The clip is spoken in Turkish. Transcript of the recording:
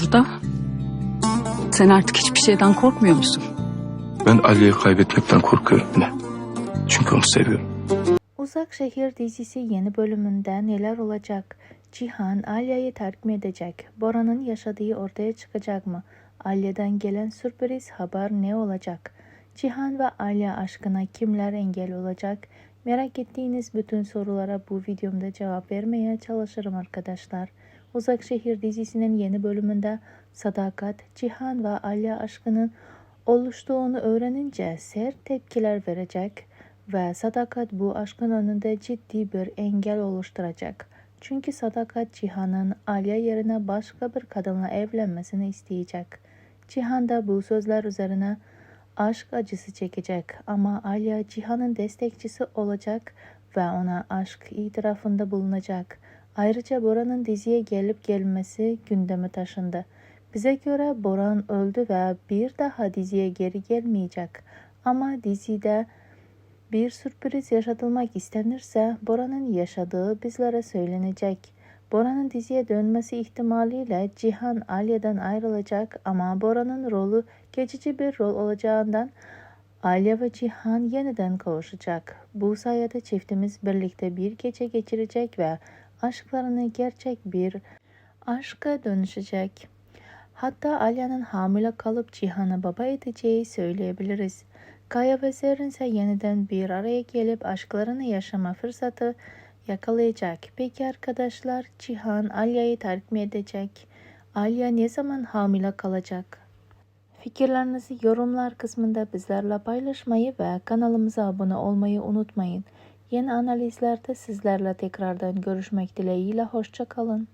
burada. Sen artık hiçbir şeyden korkmuyor musun? Ben Aliye'yi kaybetmekten korkuyorum yine. Çünkü onu seviyorum. Uzak Şehir dizisi yeni bölümünde neler olacak? Cihan Alya'yı terk mi edecek? Bora'nın yaşadığı ortaya çıkacak mı? Alya'dan gelen sürpriz haber ne olacak? Cihan ve Alya aşkına kimler engel olacak? Merak ettiğiniz bütün sorulara bu videomda cevap vermeye çalışırım arkadaşlar. Uzak Şehir dizisinin yeni bölümünde Sadakat, Cihan ve Alya aşkının oluştuğunu öğrenince sert tepkiler verecek ve Sadakat bu aşkın önünde ciddi bir engel oluşturacak. Çünkü Sadakat Cihan'ın Alya yerine başka bir kadınla evlenmesini isteyecek. Cihan da bu sözler üzerine aşk acısı çekecek ama Alya Cihan'ın destekçisi olacak ve ona aşk itirafında bulunacak. Ayrıca Bora'nın diziye gelip gelmesi gündeme taşındı. Bize göre Boran öldü ve bir daha diziye geri gelmeyecek. Ama dizide bir sürpriz yaşatılmak istenirse Bora'nın yaşadığı bizlere söylenecek. Bora'nın diziye dönmesi ihtimaliyle Cihan Alya'dan ayrılacak ama Bora'nın rolü geçici bir rol olacağından Alya ve Cihan yeniden kavuşacak. Bu sayede çiftimiz birlikte bir gece geçirecek ve aşklarını gerçek bir aşka dönüşecek. Hatta Alya'nın hamile kalıp Cihan'a baba edeceği söyleyebiliriz. Kaya ve Zerrin ise yeniden bir araya gelip aşklarını yaşama fırsatı yakalayacak. Peki arkadaşlar Cihan Alya'yı terk mi edecek? Alya ne zaman hamile kalacak? Fikirlerinizi yorumlar kısmında bizlerle paylaşmayı ve kanalımıza abone olmayı unutmayın. Yeni analizlerde sizlerle tekrardan görüşmek dileğiyle hoşça kalın.